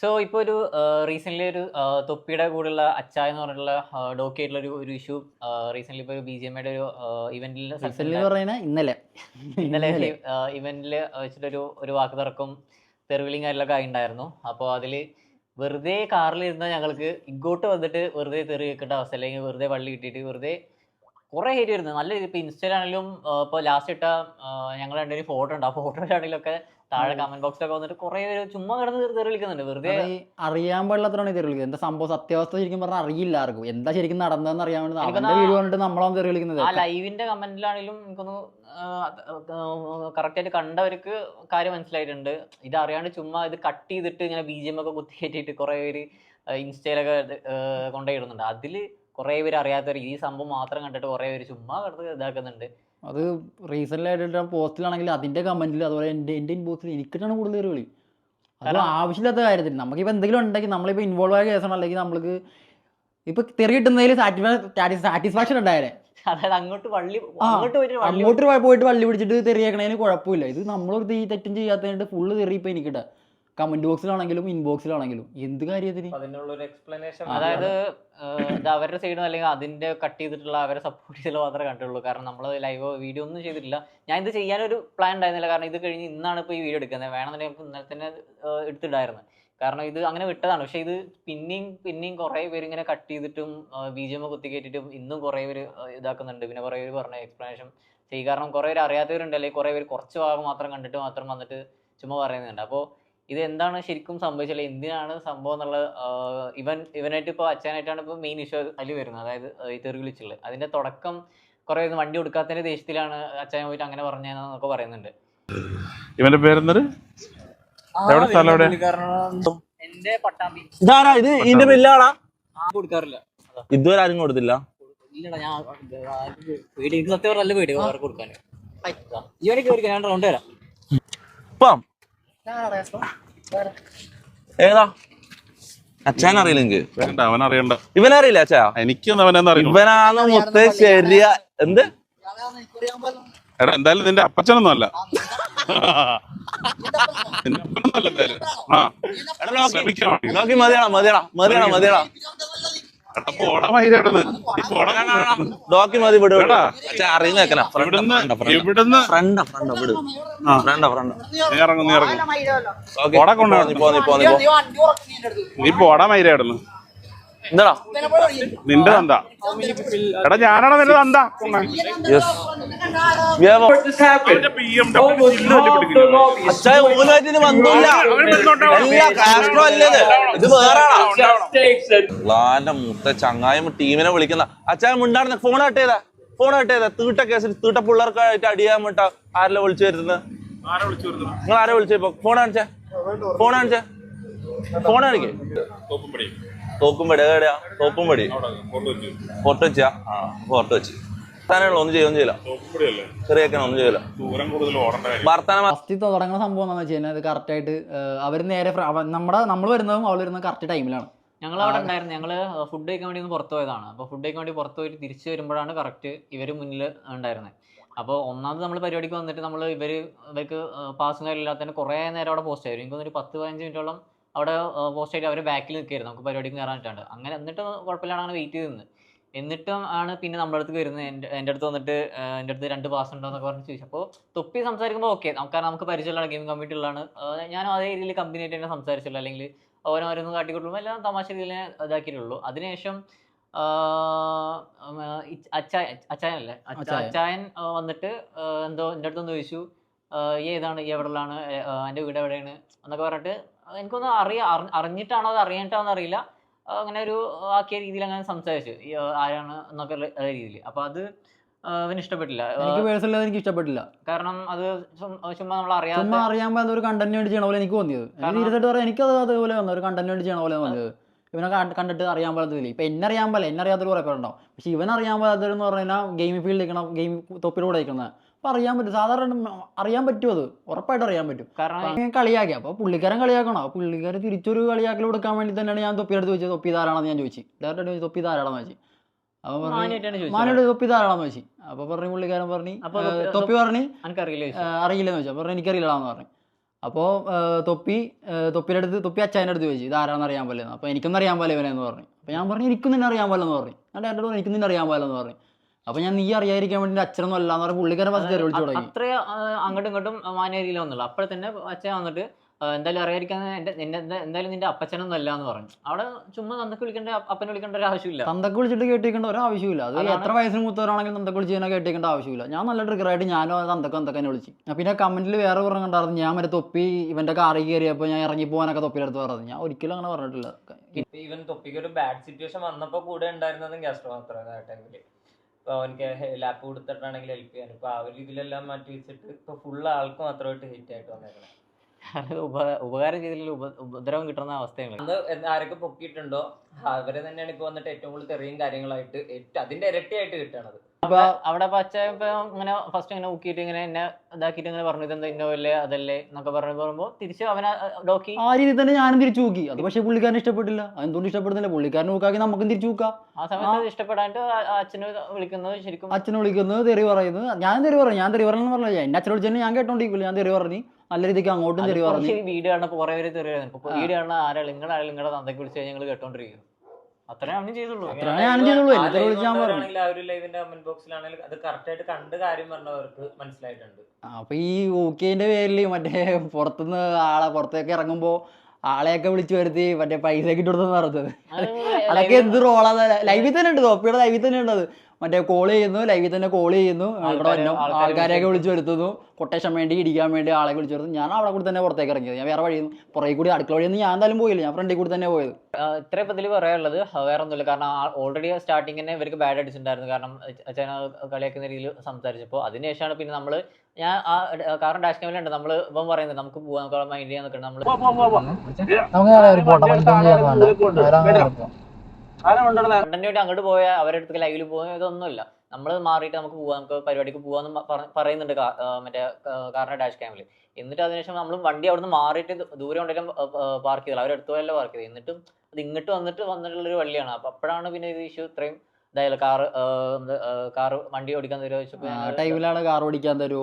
So ഇപ്പോൾ ഒരു recently ഒരു തൊപ്പിയുടെ കൂടെയുള്ള അച്ചായ എന്ന് പറഞ്ഞിട്ടുള്ള ഡോക്കി ആയിട്ടുള്ള ഒരു ഒരു ഇഷ്യൂ റീസെന്റ്ലി ഇപ്പോൾ ബി ജി എമ്മയുടെ ഒരു ഇവന്റിൽ ഇന്നലെ. ഇന്നലെ ഇവന്റിൽ വെച്ചിട്ടൊരു ഒരു വാക്ക് തർക്കം തെറിവിളിയും കാര്യങ്ങളൊക്കെ ആയിട്ടുണ്ടായിരുന്നു അപ്പോൾ അതിൽ വെറുതെ കാറിൽ ഇരുന്ന ഞങ്ങൾക്ക് ഇങ്ങോട്ട് വന്നിട്ട് വെറുതെ തെറി വെക്കേണ്ട അവസ്ഥ അല്ലെങ്കിൽ വെറുതെ വള്ളി കിട്ടിയിട്ട് വെറുതെ കുറേ ഹേറ്റ് വരുന്നത്. നല്ല ഇപ്പോൾ ഇൻസ്റ്റയിലാണെങ്കിലും ഇപ്പോൾ ലാസ്റ്റ് ഇട്ട ഞങ്ങൾ രണ്ടുപേരും ഫോട്ടോ ഉണ്ട്. ആ ഫോട്ടോയിലാണെങ്കിലും ഒക്കെ താഴെ കമന്റ് ബോക്സിലൊക്കെ വന്നിട്ട് കുറെ പേര് ചുമ്മാ കിടന്ന് തെറി വിളിക്കുന്നുണ്ട്. വെറുതെ അറിയാൻ പാടില്ലാത്തതാണ് തെറി വിളിക്കുന്നത്. എന്താ സംഭവം? സത്യാവസ്ഥ ശരിക്കും പറഞ്ഞാൽ അറിയില്ല ആർക്കും. എന്താ ശരിക്കും നടന്നതെന്ന് അറിയാൻ വേണ്ടി അവന്റെ എനിക്കൊന്ന് വീഡിയോ കണ്ടിട്ട് നമ്മളാവും തെറി വിളിക്കുന്നത്. ആ ലൈവിന്റെ കമന്റിലാണെങ്കിലും എനിക്കൊന്ന് കറക്റ്റ് ആയിട്ട് കണ്ടവർക്ക് കാര്യം മനസ്സിലായിട്ടുണ്ട്. ഇത് അറിയാണ്ട് ചുമ്മാ ഇത് കട്ട് ചെയ്തിട്ട് ഇങ്ങനെ ബി ജി എം ഒക്കെ കുത്തി കയറ്റിയിട്ട് കുറെ പേര് ഇൻസ്റ്റയിലൊക്കെ കൊണ്ടുപോയിടുന്നുണ്ട് അതിൽ കുറെ പേര് അറിയാത്തവർ ഈ സംഭവം മാത്രം കണ്ടിട്ട് കുറെ പേര് ചുമ്മാ കിടന്ന് ഇതാക്കുന്നുണ്ട്. അത് റീസെന്റ് ആയിട്ട് പോസ്റ്റിലാണെങ്കിൽ അതിന്റെ കമന്റിൽ അതുപോലെ എന്റെ എന്റെ ഇൻബോക്സിൽ എനിക്കിട്ടാണ് കൂടുതൽ തെറി വിളി അത് ആവശ്യമില്ലാത്ത കാര്യത്തിൽ. നമുക്കിപ്പോൾ എന്തെങ്കിലും ഉണ്ടെങ്കിൽ നമ്മളിപ്പോൾ ഇൻവോൾവ് ആയ കേസാണ്. അല്ലെങ്കിൽ നമ്മൾക്ക് ഇപ്പൊ തെറി കിട്ടുന്നതിൽ സാറ്റിസ്ഫാക്ഷൻ ഉണ്ടായാലേ അതായത് അങ്ങോട്ട് വള്ളി അങ്ങോട്ട് പോയിട്ട് വള്ളി അങ്ങോട്ട് പോയി- പോയിട്ട് വള്ളി പിടിച്ചിട്ട് തെറിയാക്കണതിന് കുഴപ്പമില്ല. ഇത് നമ്മളൊരു തെറ്റും ചെയ്യാത്തതിനായിട്ട് ഫുള്ള് തെറി ഇപ്പൊ എനിക്കിട്ട. കമന്റ് ബോക്സിലാണെങ്കിലും ഇൻബോക്സിലാണെങ്കിലും. എന്ത് കാര്യത്തിന് അതായത് ഇത് അവരുടെ സൈഡിൽ അല്ലെങ്കിൽ അതിന്റെ കട്ട് ചെയ്തിട്ടുള്ള അവരെ സപ്പോർട്ട് ചെയ്തുള്ള മാത്രമേ കണ്ടുള്ളൂ. കാരണം നമ്മൾ ലൈവോ വീഡിയോ ഒന്നും ചെയ്തിട്ടില്ല. ഞാൻ ഇത് ചെയ്യാനൊരു പ്ലാൻ ഉണ്ടായിരുന്നില്ല. കാരണം ഇത് കഴിഞ്ഞ് ഇന്നാണ് ഇപ്പോൾ ഈ വീഡിയോ എടുക്കുന്നത്. വേണമെന്നുണ്ടെങ്കിൽ നമുക്ക് ഇന്നലെ തന്നെ എടുത്തിട്ടുണ്ടായിരുന്നു. എടുത്തിടായിരുന്നു കാരണം ഇത് അങ്ങനെ വിട്ടതാണ്. പക്ഷേ ഇത് പിന്നെയും പിന്നെയും കുറേ പേര് ഇങ്ങനെ കട്ട് ചെയ്തിട്ടും ബി ജി എം കുത്തി കയറ്റിട്ടും ഇന്നും കുറേ പേര് ഇതാക്കുന്നുണ്ട്. പിന്നെ കുറേ പേര് പറഞ്ഞ എക്സ്പ്ലനേഷൻ ചെയ്യും. കാരണം കുറേ പേര് അറിയാത്തവരുണ്ട്. അല്ലെങ്കിൽ കുറേ പേര് കുറച്ച് ഭാഗം മാത്രം കണ്ടിട്ട് മാത്രം വന്നിട്ട് ചുമ്മാ പറയുന്നുണ്ട്. അപ്പോൾ ഇത് എന്താണ് ശരിക്കും സംഭവിച്ചത്? എന്തിനാണ് സംഭവം എന്നുള്ളത് ആഹ് ഇവൻ ഇവനായിട്ട് ഇപ്പോൾ അച്ഛനായിട്ടാണ് ഇപ്പോൾ മെയിൻ ഇഷ്യൂ അല്ലി വരുന്നത്. അതായത് തെറി വിളിച്ചുള്ളത് അതിന്റെ തുടക്കം കുറേ വണ്ടി കൊടുക്കാത്തതിന്റെ ദേഷ്യത്തിലാണ് അച്ഛൻ പോയിട്ട് അങ്ങനെ പറഞ്ഞതെന്നൊക്കെ പറയുന്നുണ്ട്. ഇവന്റെ ഇതാരാ? ഇത് ഇതിന്റെ ബില്ലാടാ കൊടുക്കാറില്ല. ഇതുവരെ ആരും കൊടുത്തില്ല. ഇല്ലടാ ഞാൻ എനിക്ക് സത്യം നല്ല പേടി കൊടുക്കാൻ. ഇവനൊക്കെ ഞാൻ റൗണ്ട് വരാം ഇപ്പം. ഏതാ? അച്ഛൻ അറിയില്ല എനിക്ക് വേണ്ട അവൻ അറിയണ്ട ഇവനറിയില്ല അച്ഛാ. എനിക്കൊന്നും അവനെന്ന് അറിയില്ല ഇവനാണ് മൊത്തം ശരിയാ എന്ത്? എടാ എന്തായാലും നിന്റെ അപ്പച്ചനൊന്നും അല്ല. നിന്റെ അപ്പനൊന്നും അല്ല എന്തായാലും. ആ. എടാ നോക്കി ശ്രമിക്കാൻ വേണ്ടി. നോക്കി മതിയാടാ. ഡോക്കി മതി വിട് അറിയുന്ന വെക്കല ഇവിടുന്ന് ഇവിടുന്ന് ഫ്രണ്ട ഫ്രണ്ട വിട്. ആ. ഫ്രണ്ട ഫ്രണ്ട. നീ ഇറങ്ങും ഇറങ്ങും. പോടാ മയിലാടുന്നു എന്താടാ? നിന്റെ തന്താ. എടാ ഞാനാണ് നിന്റെ തന്താ? തല്ലിപ്പിടിക്കുന്നു. അച്ഛാ ഓനായിട്ട് ബന്ധമില്ല എല്ലാ കാസ്ട്രോ അല്ലേ ഇത്? ഇത് വേറെ ലാന്റെ മുത്ത ചങ്ങായും ടീമിനെ വിളിക്കുന്ന അച്ഛൻ മിണ്ടാടുന്ന ഫോൺ കട്ട് ചെയ്താ. ഫോൺ കട്ട് ചെയ്താ. തീട്ട കേസിൽ തീട്ട പിള്ളേർക്കായിട്ട് അടിയാൻ വേണ്ട ആരെല്ലാം വിളിച്ചു വരുന്നത് ആരാ വിളിച്ചു വരുന്നത്? നിങ്ങൾ ആരെ വിളിച്ചു ഇപ്പൊ ഫോൺ ആണിച്ച ഫോൺ ആണിച്ച ഫോൺ കാണിക്കേ. തോക്കുംപടി എവിടെയാ? തോക്കുംപടി ഫോർട്ട് ഫോട്ടോ വെച്ചാ. ആ ഫോട്ടോ വെച്ച്. ഒന്നും ചെയ്യൊന്നും ചെയ്യില്ല. ചെയ്യില്ല. ഫസ്റ്റ് തുടങ്ങുന്ന സംഭവം എന്താണെന്ന് വെച്ച് കഴിഞ്ഞാൽ കറക്റ്റ് കറക്റ്റായിട്ട് അവർ നേരെ നമ്മുടെ നമ്മൾ വരുന്നതും അവൾ വരുന്നതും കറക്റ്റ് ടൈമിലാണ് ഞങ്ങൾ അവിടെ ഉണ്ടായിരുന്നു. ഞങ്ങൾ ഫുഡ് കഴിക്കാൻ വേണ്ടി ഒന്ന് പുറത്തു പോയതാണ്. അപ്പോൾ ഫുഡ് കഴിക്കാൻ വേണ്ടി പുറത്തു പോയിട്ട് തിരിച്ചു വരുമ്പോഴാണ് കറക്റ്റ് ഇവർ മുന്നിൽ ഉണ്ടായിരുന്നത് അപ്പോൾ ഒന്നാമത് നമ്മൾ പരിപാടിക്ക് വന്നിട്ട് നമ്മൾ ഇവർ ഇവർക്ക് പാസും കാര്യമില്ലാത്തതിന് കുറേ നേരം അവിടെ പോസ്റ്റ് ആയിരുന്നു. ഒരു പത്ത് പതിനഞ്ച് മിനിറ്റോളം അവിടെ പോസ്റ്റ് ആയിട്ട് അവർ ബാക്കിൽ നിൽക്കുകയായിരുന്നു നമുക്ക് പരിപാടിക്ക് കയറാനിട്ടാണ് അങ്ങനെ എന്നിട്ട് കുഴപ്പമില്ലാണ് അങ്ങനെ വെയിറ്റ് ചെയ്ത് നിന്ന് എന്നിട്ടും ആണ് പിന്നെ നമ്മുടെ അടുത്ത് വരുന്നത് എന്റെ എന്റെ അടുത്ത് വന്നിട്ട് എന്റെ അടുത്ത് രണ്ട് പാസ് ഉണ്ടോ എന്നൊക്കെ പറഞ്ഞ് ചോദിച്ചു. അപ്പോൾ തൊപ്പി സംസാരിക്കുമ്പോൾ ഓക്കെ കാരണം നമുക്ക് പരിചയമുള്ള ഗെയിമിംഗ് കമ്മിറ്റി ഉള്ളതാണ്. ഞാനും അതേ രീതിയിൽ കമ്പനിയായിട്ട് തന്നെ സംസാരിച്ചുള്ളൂ. അല്ലെങ്കിൽ ഓരോരോന്ന് കാട്ടിക്കൊടുക്കുമ്പോൾ എല്ലാം തമാശ രീതിയിൽ ഇതാക്കിയിട്ടുള്ളൂ. അതിനുശേഷം അച്ചായ അച്ചായനല്ലേ? അച്ച- അച്ചായൻ. വന്നിട്ട് എന്തോ എന്റെ അടുത്തൊന്ന് ചോദിച്ചു ഈ ഏതാണ് ഈ എവിടെയാണ് എന്റെ വീട് എവിടെയാണ് എന്നൊക്കെ പറഞ്ഞിട്ട് എനിക്കൊന്ന് അറിയ അറിഞ്ഞിട്ടാണോ അത് അറിയാനിട്ടാണോ എന്ന് അറിയില്ല അങ്ങനെ ഒരു ആക്കിയ രീതിയിൽ അങ്ങനെ സംസാരിച്ചു ആരാണ് എന്നൊക്കെ രീതിയിൽ. അപ്പോൾ അത് അവന് ഇഷ്ടപ്പെട്ടില്ല. എനിക്ക് പേഴ്സണലി എനിക്ക് ഇഷ്ടപ്പെട്ടില്ല. കാരണം അത് ചുമ്മാ നമ്മൾ ചുമ്മാ അറിയാൻ പാടുന്ന ഒരു കണ്ടന്റ് വേണ്ടി ചെയ്യണ പോലെ എനിക്ക് തോന്നിയത്. സീരിയസ് പറയാം എനിക്കത് അതേപോലെ വന്നു. ഒരു കണ്ടന്റ് വേണ്ടി ചെയ്യണ പോലെ തോന്നിയത് ഇവനെ കണ്ടിട്ട് അറിയാൻ പാടില്ല ഇപ്പൊ എന്നെ അറിയാൻ പാടില്ല. എന്നെ അറിയാത്തൊരു കുറെ പേരുണ്ടാവും. പക്ഷെ ഇവൻ അറിയാൻ പാടാത്തവരെന്ന് പറഞ്ഞാൽ ഗെയിം ഫീൽഡ് നിൽക്കണം ഗെയിം തൊപ്പിലൂടെ നിൽക്കുന്നത് അപ്പൊ അറിയാൻ പറ്റും. സാധാരണ അറിയാൻ പറ്റും അത്. ഉറപ്പായിട്ട് അറിയാൻ പറ്റും. കാരണം ഞാൻ കളിയാക്കി. അപ്പൊ പുള്ളിക്കാരൻ കളിയാക്കണം? പുള്ളിക്കാരൻ തിരിച്ചൊരു കളിയാക്കൽ കൊടുക്കാൻ വേണ്ടി തന്നെയാണ് ഞാൻ തൊപ്പിയെടുത്ത് ചോദിച്ചത് തൊപ്പി ധാരാണെന്ന് ഞാൻ ചോദിച്ചു. ഡയറക്റ്റ് ചോദിച്ചു തൊപ്പി ധാരാളെന്ന് ചോദിച്ചു. അപ്പൊ പറഞ്ഞു മാനോട് തൊപ്പി ധാരാളം വെച്ചു അപ്പൊ പറഞ്ഞു പുള്ളിക്കാരൻ പറഞ്ഞു തൊപ്പി- പറഞ്ഞു എനിക്കറിയില്ല "ഏ, അറിയില്ലെന്ന് വെച്ചു അപ്പൊ പറഞ്ഞു എനിക്കറിയില്ലടാന്ന് പറഞ്ഞു. അപ്പോൾ തൊപ്പി തൊപ്പിയുടെ അടുത്ത് തൊപ്പി അച്ഛന്റെ അടുത്ത് ചോദിച്ചു ഇതാരാണെന്ന് അറിയാൻ പോലെയെന്ന് അപ്പോൾ എനിക്കൊന്നും അറിയാൻ പോലെ ഇവനെന്ന് പറഞ്ഞു. അപ്പോൾ ഞാൻ പറഞ്ഞു എനിക്കും നിന്നെ അറിയാൻ പോലെന്ന് പറഞ്ഞു. എന്നിട്ട് എന്റെ അടുത്ത് എനിക്കും നിന്നെ അറിയാൻ പോലെന്ന് പറഞ്ഞു. അപ്പോൾ ഞാൻ നീ അറിയാതിരിക്കാൻ വേണ്ടി അച്ഛനൊന്നും അല്ല എന്ന് പറഞ്ഞ പുള്ളിക്കാരൻ ഫസ്റ്റ് വിളിച്ചു തുടങ്ങി. അത്ര അങ്ങോട്ടും ഇങ്ങോട്ടും മാനേരിയിൽ വന്നുള്ളൂ. അപ്പോൾ തന്നെ അച്ഛൻ വന്നിട്ട് എന്തായാലും അറിയാതിരിക്കാൻ എന്റെ നിന്റെ എന്താ- എന്തായാലും നിന്റെ അപ്പച്ചനൊന്നും അല്ല എന്ന് പറഞ്ഞു. അവിടെ ചുമ്മാ തന്തക്ക് വിളിക്കേണ്ട അപ്പനെ വിളിക്കേണ്ട ഒരു ആവശ്യമില്ല. തന്തക്ക് വിളിച്ചിട്ട് കേട്ടിരിക്കേണ്ട ഒരു ആവശ്യമില്ല. അത്. എത്ര വയസ്സിന് മൂത്തവരാണെങ്കിലും തന്തക്ക് വിളിച്ച് കഴിഞ്ഞാൽ കേട്ടിരിക്കേണ്ട ആവശ്യമില്ല. ഞാൻ നല്ല ട്രിഗറായിട്ട് ഞാനും തന്തക്ക് തന്തക്കനെ വിളിച്ചു. പിന്നെ കമന്റിൽ വേറെ പറഞ്ഞു കണ്ടായിരുന്നു. ഞാൻ മറ്റേ തൊപ്പി ഇവന്റെ കാറിൽ കയറിയപ്പോൾ ഞാൻ ഇറങ്ങി പോകാനൊക്കെ തൊപ്പിയുടെ അടുത്ത് പറഞ്ഞു ഞാൻ ഒരിക്കലും അങ്ങനെ പറഞ്ഞിട്ടില്ല. ഇവൻ തൊപ്പിക്ക് ഒരു ബാഡ് സിറ്റുവേഷൻ വന്നപ്പോ കൂടെ ഉണ്ടായിരുന്നതും ഗസ്റ്റ് മാത്രമാണ് ആ ടൈമിൽ ഇപ്പൊ അവനക്ക് ലാപ്പ് കൊടുത്തിട്ടാണെങ്കിൽ ഹെൽപ്പ് ചെയ്യാൻ. ഇപ്പൊ ആ ഒരു ഇതിലെല്ലാം മാറ്റി വെച്ചിട്ട് ഇപ്പൊ ഫുൾ ആൾക്ക് മാത്രമായിട്ട് ഹിറ്റ് ആയിട്ട് വന്നേക്കണം. ഉപകാരം ചെയ്തില്ലെങ്കിൽ ഉപ ഉപദ്രവം കിട്ടുന്ന അവസ്ഥയാണ്. ആരൊക്കെ പൊക്കിയിട്ടുണ്ടോ അവരെ തന്നെയാണ് ഇപ്പൊ വന്നിട്ട് ഏറ്റവും കൂടുതൽ തെറിയും കാര്യങ്ങളായിട്ട് ഏറ്റവും അതിന്റെ ഇരട്ടിയായിട്ട് കിട്ടണത് അവിടെ പച്ച ഇങ്ങനെ ഫസ്റ്റ് ഇങ്ങനെ ഊക്കിയിട്ട് ഇങ്ങനെ എന്നെ ഇതാക്കിയിട്ട് ഇങ്ങനെ പറഞ്ഞു ഇതെന്താ ഇന്നോവല്ലേ അതല്ലേ? എന്നൊക്കെ പറഞ്ഞു പറയുമ്പോ തിരിച്ച് അവനെ ഡോക്കി. ആ രീതി തന്നെ ഞാനും തിരിച്ചു നോക്കി അത് പക്ഷെ പുള്ളിക്കാരൻ ഇഷ്ടപ്പെട്ടില്ല. അതെന്തുകൊണ്ട് ഇഷ്ടപ്പെടുന്നില്ല? പുള്ളിക്കാരൻ നോക്കാക്കി നമുക്കും തിരിച്ചു നോക്കാം ആ സമയത്ത് ഇഷ്ടപ്പെടാണ്ട് അച്ഛനെ വിളിക്കുന്നത് ശരിക്കും അച്ഛനെ വിളിക്കുന്നത് തെറി പറയുന്നത്. ഞാൻ തെറി പറഞ്ഞു. ഞാൻ തെറി പറഞ്ഞു പറഞ്ഞില്ല. എന്നെ അച്ഛനോട് വിളിച്ചു ഞാൻ കേട്ടോണ്ടിരിക്കില്ല. ഞാൻ തെറി പറഞ്ഞു. നല്ല രീതിക്ക് അങ്ങോട്ടും തെറി പറഞ്ഞു. വീട് കാണുന്ന കുറെ പേര് തെറി വീട് കാണുന്ന ആരാ? നിങ്ങളുടെ ആരും നിങ്ങളുടെ തന്തയ്ക്ക് വിളിച്ച് ഞങ്ങൾ കേട്ടോണ്ടിരിക്കും. അത്രേ അവനും ചെയ്തുള്ളൂ. അത്രേ ചെയ്തുള്ളൂ. എന്നെ പറഞ്ഞു. കണ്ടവരാണെങ്കിൽ ആ ഒരു ലൈവിന്റെ കമന്റ് ബോക്സിലാണെങ്കിൽ അത് കറക്റ്റ് ആയിട്ട് കണ്ട് കാര്യം പറഞ്ഞവർക്ക് മനസ്സിലായിട്ടുണ്ട്. അപ്പൊ ഈ ഓക്കേന്റെ പേരിൽ മറ്റേ പുറത്തുനിന്ന് ആളെ പുറത്തേക്ക് ഇറങ്ങുമ്പോ ആളെയൊക്കെ വിളിച്ചു വരുത്തി മറ്റേ പൈസ പറഞ്ഞത്. അതൊക്കെ എന്ത് റോളാ ലൈവിൽ തന്നെ ഉണ്ട് തോപ്പിയുടെ ലൈവിൽ തന്നെ ഉണ്ട് അത് മറ്റേ കോൾ ചെയ്യുന്നു ലൈവിൽ തന്നെ കോൾ ചെയ്യുന്നു. ഇവിടെ ആൾക്കാരെ- വന്നു ആൾക്കാരെയൊക്കെ വിളിച്ചു വരുത്തുന്നു. കൊട്ടേഷൻ വേണ്ടി ഇടിക്കാൻ വേണ്ടി ആളെ വിളിച്ചു വരുത്തുന്നു. ഞാൻ അവിടെ കൂടി തന്നെ പുറത്തേക്ക് ഇറങ്ങിയത് ഞാൻ വേറെ വഴി പുറകെ കൂടി അടുക്കള വഴിയൊന്നും ഞാൻ എന്തായാലും പോയില്ല. ഞാൻ ഫ്രണ്ടിൽ കൂടി തന്നെ പോയത്. ഇത്ര ഇപ്പൊ ഇതിൽ പറയാനുള്ളത് വേറെ ഒന്നുമില്ല. കാരണം ഓൾറെഡി സ്റ്റാർട്ടിങ് തന്നെ ഇവർക്ക് ബാഡ് അടിച്ചിട്ടുണ്ടായിരുന്നു കാരണം ചൈന കളിയാക്കുന്ന രീതിയിൽ സംസാരിച്ചപ്പോൾ അതിനുശേഷമാണ് പിന്നെ നമ്മൾ ഞാൻ ആ കാരണം ഡാഷ് ക്യാമിലുണ്ട് നമ്മൾ ഇപ്പം പറയുന്നത് നമുക്ക് പോവാൻ നമുക്ക് മൈൻഡ് ചെയ്യാൻ നിൽക്കണം നമ്മൾ കണ്ടന്റ് അങ്ങോട്ട് പോയ അവരുടെ അടുത്ത് ലൈവിൽ പോകുക ഇതൊന്നുമില്ല. നമ്മൾ മാറിയിട്ട് നമുക്ക് പോവാം നമുക്ക് പരിപാടിക്ക് പോവാന്ന് പറയുന്നുണ്ട് മറ്റേ കാറിന്റെ ഡാഷ് ക്യാമിൽ എന്നിട്ട് അതിനുശേഷം നമ്മൾ വണ്ടി അവിടുന്ന് മാറിയിട്ട് ദൂരെ കൊണ്ടെല്ലാം പാർക്ക് ചെയ്തില്ല അടുത്ത് പോയല്ലോ പാർക്ക് ചെയ്തു എന്നിട്ടും അത് ഇങ്ങോട്ട് വന്നിട്ട് വന്നിട്ടുള്ള ഒരു വള്ളിയാണ്. അപ്പൊ അപ്പോഴാണ് പിന്നെ ഇത് ഇഷ്യൂ ഇത്രയും ഇതായാലും കാറ് കാറ് വണ്ടി ഓടിക്കാൻ തരുമോ ചോദിച്ചപ്പോൾ ടൈമിലാണ് കാർ ഓടിക്കാൻ തരൂ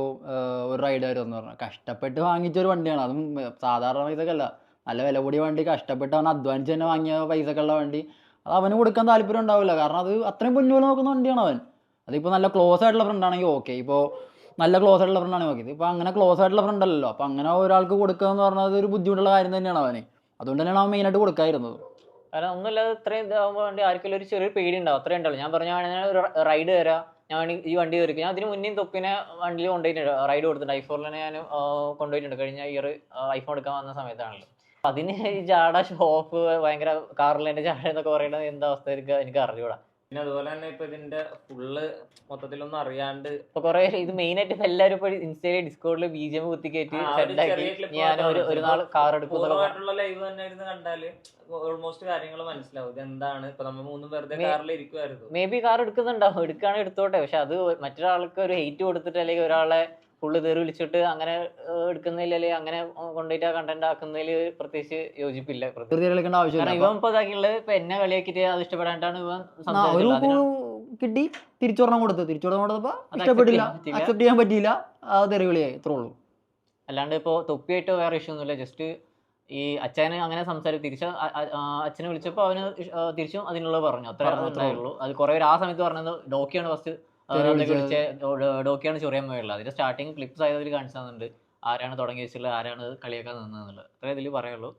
ഒരു റൈഡ് വരുമെന്ന് പറഞ്ഞു. കഷ്ടപ്പെട്ട് വാങ്ങിച്ച ഒരു വണ്ടിയാണ്. അതും സാധാരണ ഇതൊക്കെ അല്ല നല്ല വില കൂടിയ വണ്ടി കഷ്ടപ്പെട്ട് അവൻ അധ്വാനിച്ച് തന്നെ വാങ്ങിയ പൈസക്കുള്ള വണ്ടി. അത് അവന് കൊടുക്കാൻ താല്പര്യം ഉണ്ടാവില്ല. കാരണം അത് അത്രയും പൊന്നുപോലെ നോക്കുന്ന വണ്ടിയാണ് അവൻ. അതിപ്പോൾ നല്ല ക്ലോസ് ആയിട്ടുള്ള ഫ്രണ്ട് ആണെങ്കിൽ ഓക്കെ ഇപ്പോൾ നല്ല ക്ലോസ് ആയിട്ടുള്ള ഫ്രണ്ട് ആണെങ്കിൽ ഓക്കെ ഇപ്പോൾ അങ്ങനെ ക്ലോസ് ആയിട്ടുള്ള ഫ്രണ്ട് അല്ലല്ലോ. അപ്പോൾ അങ്ങനെ ഒരാൾക്ക് കൊടുക്കുക എന്ന് പറഞ്ഞാൽ ഒരു ബുദ്ധിമുട്ടുള്ള കാര്യം തന്നെയാണ് അവന്. അതുകൊണ്ട് തന്നെയാണ് അവൻ മെയിനായിട്ട് കൊടുക്കാതിരുന്നത്. കാരണം ഒന്നുമില്ലാതെ ഇത്രയും ഇതാകുമ്പോൾ വേണ്ടി ആർക്കെങ്കിലും ഒരു ചെറിയ പേടി ഉണ്ടാവും അത്രയും ഉണ്ടാവും ഞാൻ പറഞ്ഞ ഞാൻ ഒരു റൈഡ് തരാം. ഞാൻ ഈ വണ്ടി കയറി ഞാൻ അതിന് മുന്നേ തൊപ്പിനെ വണ്ടിയിൽ കൊണ്ടുപോയിട്ടുണ്ട്. റൈഡ് കൊടുത്തിട്ടുണ്ട്. ഐഫോണിൽ ഞാൻ കൊണ്ടുപോയിട്ടുണ്ട്. കഴിഞ്ഞ ഇയർ ഐഫോൺ എടുക്കാൻ വന്ന സമയത്താണല്ലോ. അതിന് ഈ ജാട ഷോപ്പ് ഭയങ്കര കാറിൽ എന്റെ ജാട എന്നൊക്കെ പറയുന്നത് എന്താ അവസ്ഥ? എനിക്ക് എനിക്ക് അറിഞ്ഞൂടാ. പിന്നെ അതുപോലെ തന്നെ ഇപ്പൊ ഇതിന്റെ ഫുള്ള് മൊത്തത്തിലൊന്നും അറിയാണ്ട് ഇപ്പൊ കുറെ ഇത് മെയിൻ ആയിട്ട് ഇപ്പൊ എല്ലാവരും ഇപ്പൊ ഇൻസ്റ്റയിൽ ഡിസ്കോഡിൽ ബി ജി എം കുത്തി കയറ്റി ആ, സെറ്റാക്കി ഞാൻ ഒരു ഒരു നാൾ കാർ എടുക്കും ലൈവ് തന്നെ ഇരുന്ന് കണ്ടാൽ. ഓൾമോസ്റ്റ് കാര്യങ്ങൾ മനസ്സിലാവും. ഇത് എന്താണ്? ഇപ്പൊ നമ്മൾ മൂന്നും വെറുതെ കാറിൽ ഇരിക്കുമായിരുന്നു മേ ബി കാർ എടുക്കുന്നുണ്ടാവും. എടുക്കുകയാണെങ്കിൽ എടുത്തോട്ടെ. പക്ഷെ അത് മറ്റൊരാൾക്ക് ഒരു ഹെയ്റ്റ് കൊടുത്തിട്ട് അല്ലെങ്കിൽ ഒരാളെ ഫുള്ള് തെറി വിളിച്ചിട്ട് അങ്ങനെ എടുക്കുന്നതിൽ അല്ലെങ്കിൽ അങ്ങനെ കൊണ്ടുപോയിട്ട് കണ്ടന്റ് ആക്കുന്നതിൽ പ്രത്യേകിച്ച് യോജിപ്പില്ല. കളിക്കേണ്ട കാരണം ഇവൻ ഇപ്പൊ ഇതാക്കിയുള്ളത് ഇപ്പൊ എന്നെ കളിയാക്കിയിട്ട് അത് ഇഷ്ടപ്പെടാണ്ടാണ് ഇവൻ ആ, അതിന്. കിട്ടി തിരിച്ചൊരെണ്ണം കൊടുത്ത്. തിരിച്ചൊരെണ്ണം കൊടുത്തപ്പോ ഇഷ്ടപ്പെട്ടില്ല. പറ്റിയില്ല. അക്സെപ്റ്റ് ചെയ്യാൻ പറ്റിയില്ല. ആ തെറിവിളിയായി ഇത്രേ ഉള്ളൂ. അല്ലാണ്ട് ഇപ്പോ തൊപ്പിയായിട്ട് വേറെ ഇഷ്യൂ ഒന്നുമില്ല. ജസ്റ്റ് ഈ അച്ഛന് അങ്ങനെ സംസാരിച്ചു തിരിച്ച് ആ അച്ഛനെ വിളിച്ചപ്പോൾ അവന് തിരിച്ചും അതിനുള്ളത് പറഞ്ഞു. അത്ര ഉണ്ടായുള്ളൂ ഉള്ളൂ. അത് കുറെ പേര് ആ സമയത്ത് പറഞ്ഞത് ഡോക്കിയാണ് ഫസ്റ്റ് വിളിച്ച ഡോക്കിയാണ് ചൊറിയാൻ പോയുള്ളത് അതിന്റെ സ്റ്റാർട്ടിങ് ക്ലിപ്സ് ആയതിൽ കാണിച്ചു തന്നിട്ടുണ്ട് ആരാണ് തുടങ്ങി വെച്ചിട്ടുള്ളത് ആരാണ് കളിയാക്കാൻ നിന്നതെന്നുള്ളത്. അത്രേ ഇതിൽ പറയുള്ളൂ.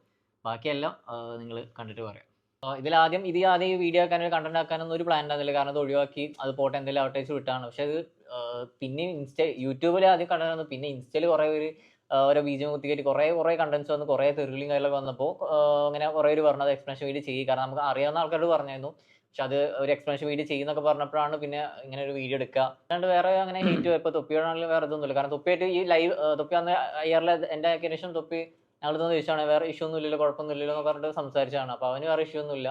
ബാക്കിയെല്ലാം നിങ്ങൾ കണ്ടിട്ട് പറയാം. ഇതിൽ ഇതിലാദ്യം ഇത് ആദ്യം ഈ വീഡിയോ ആക്കാനൊരു കണ്ടന്റ് ആക്കാനൊന്നും ഒരു പ്ലാൻ ഉണ്ടായിരുന്നില്ല. കാരണം അത് ഒഴിവാക്കി അത് പോട്ടെ എന്തെങ്കിലും ഔട്ടേജ് വിട്ടാണ്. പക്ഷെ അത് പിന്നെ ഇൻസ്റ്റ യൂട്യൂബിൽ ആദ്യം കണ്ടത് പിന്നെ ഇൻസ്റ്റയിൽ കുറേ പേര് ഓരോ ബീജം കുത്തിക്കേറ്റ് കുറേ കുറേ കണ്ടന്റ്സ് വന്ന് കുറേ തെറിലും കാര്യങ്ങളൊക്കെ വന്നപ്പോൾ അങ്ങനെ കുറേ പേര് പറഞ്ഞത് എക്സ്പ്ലനേഷൻ വീഡിയോ ചെയ്യും. കാരണം നമുക്ക് അറിയാവുന്ന ആൾക്കാരോട് പറഞ്ഞായിരുന്നു. പക്ഷെ അത് ഒരു എക്സ്പ്ലനേഷൻ വീഡിയോ ചെയ്യുന്നൊക്കെ പറഞ്ഞപ്പോഴാണ് പിന്നെ ഇങ്ങനെ ഒരു വീഡിയോ എടുക്കുക. അല്ലാണ്ട് വേറെ അങ്ങനെ ഹീറ്റ് ഇപ്പോൾ തൊപ്പിയോടാണെങ്കിലും വേറെ ഇതൊന്നുമില്ല. കാരണം തൊപ്പിയായിട്ട് ഈ ലൈവ് തൊപ്പി അന്ന് ഇയറിലെ എന്റെ ശേഷം തൊപ്പി ഞങ്ങൾ തന്നെ ചോദിച്ചാണ് വേറെ ഇഷ്യൂ ഒന്നും ഇല്ലല്ലോ കുഴപ്പമൊന്നുമില്ലല്ലോ എന്ന് പറഞ്ഞിട്ട് സംസാരിച്ചാണ് അപ്പോൾ അവന് വേറെ ഇഷ്യൂ ഒന്നുമില്ല.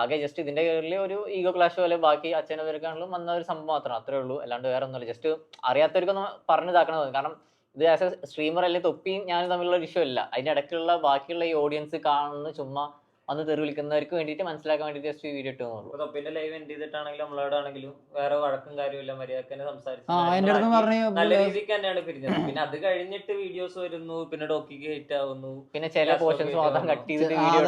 ആകെ ജസ്റ്റ് ഇതിന്റെ കയറിൽ ഒരു ഈഗോ ക്ലാഷ് പോലെ ബാക്കി അച്ഛനവർക്കാണെങ്കിലും വന്ന ഒരു സംഭവം മാത്രം അത്രേ ഉള്ളൂ. അല്ലാണ്ട് വേറെ ഒന്നുമില്ല. ജസ്റ്റ് അറിയാത്തവർക്കൊന്നും പറഞ്ഞിതാക്കണത് കാരണം ഇത് ആസ് എ സ്ട്രീമർ അല്ലെങ്കിൽ തൊപ്പിയും ഞാനും തമ്മിലുള്ള ഒരു ഇഷ്യൂ അല്ല. അതിന്റെ ഇടയ്ക്കുള്ള ബാക്കിയുള്ള ഈ ഓഡിയൻസ് കാണുന്ന ചുമ്മാ വന്ന് തെറി വിളിക്കുന്നവർക്ക് വേണ്ടിയിട്ട് മനസ്സിലാക്കാൻ വേണ്ടിയിട്ട് ജസ്റ്റ് വീഡിയോ ഇട്ടു പിന്നെ ലൈവ് എൻഡ് ചെയ്തിട്ടാണെങ്കിലും നമ്മളോട് ആണെങ്കിലും വേറെ വഴക്കും കാര്യമില്ല മര്യാദയ്ക്ക് തന്നെ സംസാരിച്ചു ആ എന്റെ അടുത്ത് കാര്യങ്ങളാക്കി നല്ല രീതിക്ക് തന്നെയാണ് പിരിഞ്ഞത്. പിന്നെ അത് കഴിഞ്ഞിട്ട് വീഡിയോസ് വരുന്നു പിന്നെ ഡോക്കിക്ക് ഹിറ്റ് ആവുന്നു പിന്നെ ചില പോർഷൻസ് മാത്രം. കട്ട് ചെയ്തിട്ട് വീഡിയോ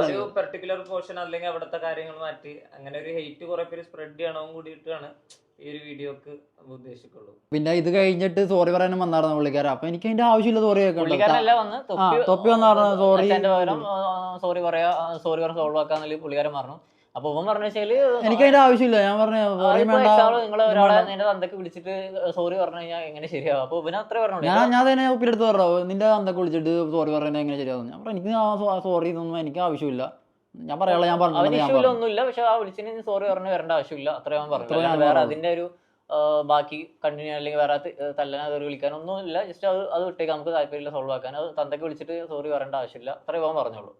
ഒരു. പെർട്ടിക്കുലർ പോർഷൻ അല്ലെങ്കിൽ അവിടുത്തെ കാര്യങ്ങൾ മാറ്റി. അങ്ങനെ ഒരു ഹെയ്റ്റ് കുറെ പേര് സ്പ്രെഡ് ചെയ്യണവും കൂടിയിട്ടാണ്. ഈ ഒരു വീഡിയോക്ക് ഉദ്ദേശിക്കുള്ളൂ പിന്നെ ഇത് കഴിഞ്ഞിട്ട് സോറി പറയാനും വന്നായിരുന്നു പുള്ളിക്കാരൻ. അപ്പൊ എനിക്ക് അതിന്റെ ആവശ്യമില്ല സോറി തൊപ്പി വന്നായിരുന്നു. സോറി സോറി പറയാ സോറി പറഞ്ഞ സോൾവ് ആക്കാന്നുള്ള പുള്ളിക്കാരൻ പറഞ്ഞു. അപ്പൊ ഇവൻ പറഞ്ഞു വെച്ചാൽ എനിക്ക് അതിന്റെ ആവശ്യമില്ല. ഞാൻ പറഞ്ഞു നിങ്ങൾ ഒരാളെ നിന്റെ തന്തക്ക് വിളിച്ചിട്ട് സോറി പറഞ്ഞു കഴിഞ്ഞാൽ എങ്ങനെ ശരിയാവും? അപ്പൊ ഇവന് അത്ര പറഞ്ഞു ഞാൻ ഞാൻ തന്നെ ഒപ്പിലെടുത്ത് പറഞ്ഞു. നിന്റെ തന്തക്ക് വിളിച്ചിട്ട് സോറി പറഞ്ഞാൽ എങ്ങനെ ശരിയാവും ഞാൻ പറഞ്ഞു എനിക്ക് സോറി ഇതൊന്നും എനിക്ക് ആവശ്യമില്ല. ഞാൻ പറയാനുള്ള ഞാൻ പറഞ്ഞു അവന് ഇഷ്യൂ ഒന്നുമില്ല. പക്ഷെ ആ വിളിച്ചിന് സോറി പറഞ്ഞു വരേണ്ട ആവശ്യമില്ല. അത്രയും ഞാൻ പറഞ്ഞു. വേറെ അതിന്റെ അതിന്റെ ഒരു ബാക്കി കണ്ടിന്യൂ അല്ലെങ്കിൽ വേറെ തല്ലന അതൊരു വിളിക്കാനൊന്നും ഇല്ല ജസ്റ്റ് അത് അത് വിട്ടേക്ക്. നമുക്ക് താല്പര്യമില്ല സോൾവ് ആക്കാൻ. അത് തന്തയ്ക്ക് വിളിച്ചിട്ട് സോറി പറയേണ്ട ആവശ്യമില്ല. അത്രയും പോകാൻ പറഞ്ഞോളൂ.